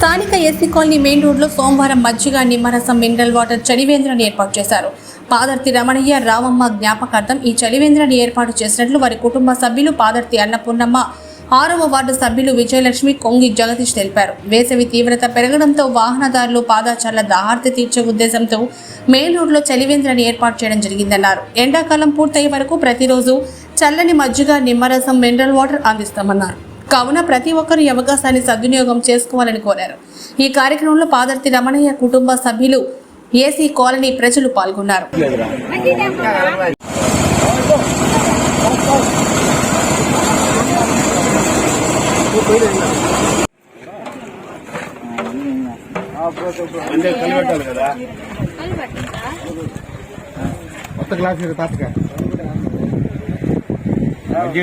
స్థానిక SC colony main రోడ్లో సోమవారం మజ్జిగ నిమ్మరసం మినరల్ వాటర్ చలివేంద్రాన్ని ఏర్పాటు చేశారు. పాదర్తి రమణయ్య రామమ్మ జ్ఞాపకార్థం ఈ చలివేంద్రాన్ని ఏర్పాటు చేసినట్లు వారి కుటుంబ సభ్యులు పాదర్తి అన్నపూర్ణమ్మ ఆరవ వార్డు సభ్యులు విజయలక్ష్మి కొంగి జగదీష్ తెలిపారు. వేసవి తీవ్రత పెరగడంతో వాహనదారులు పాదాచార్ల దాహార్తి తీర్చే ఉద్దేశంతో మెయిన్ రోడ్లో చలివేంద్రాన్ని ఏర్పాటు చేయడం జరిగిందన్నారు. ఎండాకాలం పూర్తయ్యే వరకు ప్రతిరోజు చల్లని మజ్జిగ నిమ్మరసం మినరల్ వాటర్ అందిస్తామన్నారు. కావున ప్రతి ఒక్కరూ ఈ అవకాశాన్ని సద్వినియోగం చేసుకోవాలని కోరారు. ఈ కార్యక్రమంలో పాదర్తి రమణయ్య కుటుంబ సభ్యులు ఏసీ కాలనీ ప్రజలు పాల్గొన్నారు. అంటే కలిపెట్టాలి కదా? కొత్త క్లాస్ మగ్గి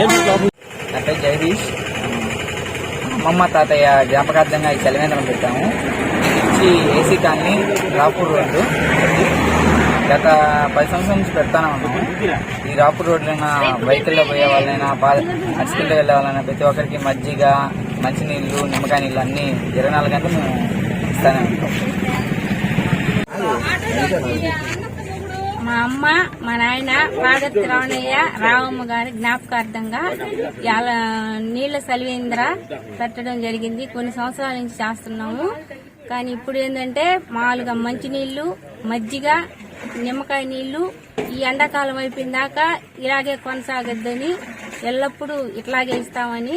పేరు జగదీష్. అమ్మమ్మ తాతయ్య జ్ఞాపకార్థంగా ఈ చలివేంద్రం పెట్టాము. ఇచ్చి ఏసీ కాలనీ రాపూర్ రోడ్డు. గత పది సంవత్సరాల నుంచి పెడతానే ఉన్నాము. ఈ రాపూర్ రోడ్లైనా బైకుల్లో పోయే వాళ్ళైనా పా నడుచుకుంటూ వెళ్ళే వాళ్ళైనా ప్రతి ఒక్కరికి మజ్జిగ మంచినీళ్ళు నిమ్మకాయ నీళ్ళు అన్నీ ఇరవై నాలుగు గంటలు మేము ఇస్తానే ఉంటాం. మా అమ్మ మా నాయన పాదర్తి రావణయ్య రావమ్మ గారి జ్ఞాపకార్థంగా ఇలా నీళ్ళ సలివేంద్ర పెట్టడం జరిగింది. కొన్ని సంవత్సరాల నుంచి చేస్తున్నాము. కానీ ఇప్పుడు ఏంటంటే మామూలుగా మంచినీళ్ళు మజ్జిగ నిమ్మకాయ నీళ్ళు ఈ ఎండాకాలం అయిపోయిందాక ఇలాగే కొనసాగద్దని ఎల్లప్పుడూ ఇట్లాగే ఇస్తామని